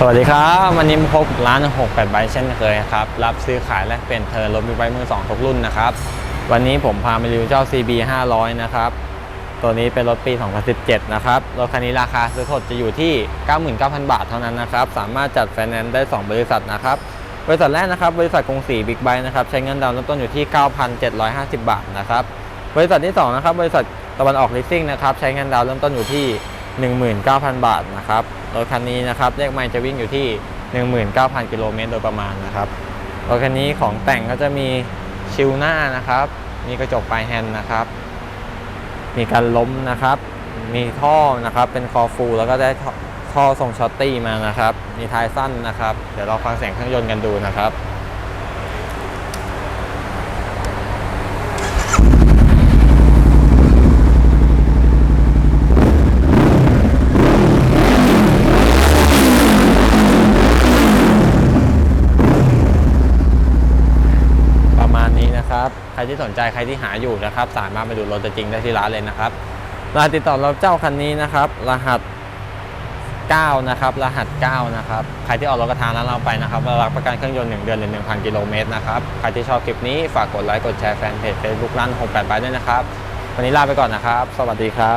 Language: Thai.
สวัสดีครับ วันนี้มาพบกับร้าน68ใบเช่นเคยครับ รับซื้อขายและเปลี่ยนเทิร์นรถบิ๊กไบค์มือสองทุกรุ่นนะครับ วันนี้ผมพามารีวิวเจ้า CB 500 นะครับ ตัวนี้เป็นรถปี 2017 นะครับ รถคันนี้ราคาซื้อสดจะอยู่ที่ 99,000 บาทเท่านั้นนะครับ สามารถจัดไฟแนนซ์ได้ 2 บริษัทนะครับ บริษัทแรกนะครับ บริษัทกรุงศรีบิ๊กไบค์นะครับ ใช้เงินดาวน์เริ่มต้นอยู่ที่ 9,750 บาทนะครับ บริษัทที่2นะครับ บริษัทตะวันออกลิสซิ่งนะครับ ใช้เงินดาวน์เริ่มต้นอยู่ที่ 19,000 บาทนะครับรถคันนี้นะครับเลขไมล์จะวิ่งอยู่ที่ 19,000 กิโลเมตรโดยประมาณนะครับรถคันนี้ของแต่งก็จะมีชิลหน้านะครับ มีกระจกปลายแฮนด์นะครับ มีการล้มนะครับ มีท่อนะครับเป็นคอฟูลแล้วก็ได้ท่อท่อทรงช็อตตี้มานะครับ มีท้ายสั้นนะครับ เดี๋ยวเราฟังเสียงเครื่องยนต์กันดูนะครับ ประมาณนี้นะครับ ใครที่สนใจใครที่หาอยู่นะครับ สามารถมาดูรถตัวจริงได้ที่ร้านเลยนะครับรหัสติดต่อเราเจ้าคันนี้นะครับ รหัส 9 นะครับ รหัส 9 นะครับ ใครที่ออกรถกระทางร้านเราไปนะครับเรารับประกันเครื่องยนต์ 1 เดือนหรือ1,000 กิโลเมตรนะครับ ใครที่ชอบคลิปนี้ฝากกดไลค์กดแชร์แฟนเพจ Facebook ร้าน68ไปด้วยนะครับ วันนี้ลาไปก่อนนะครับ สวัสดีครับ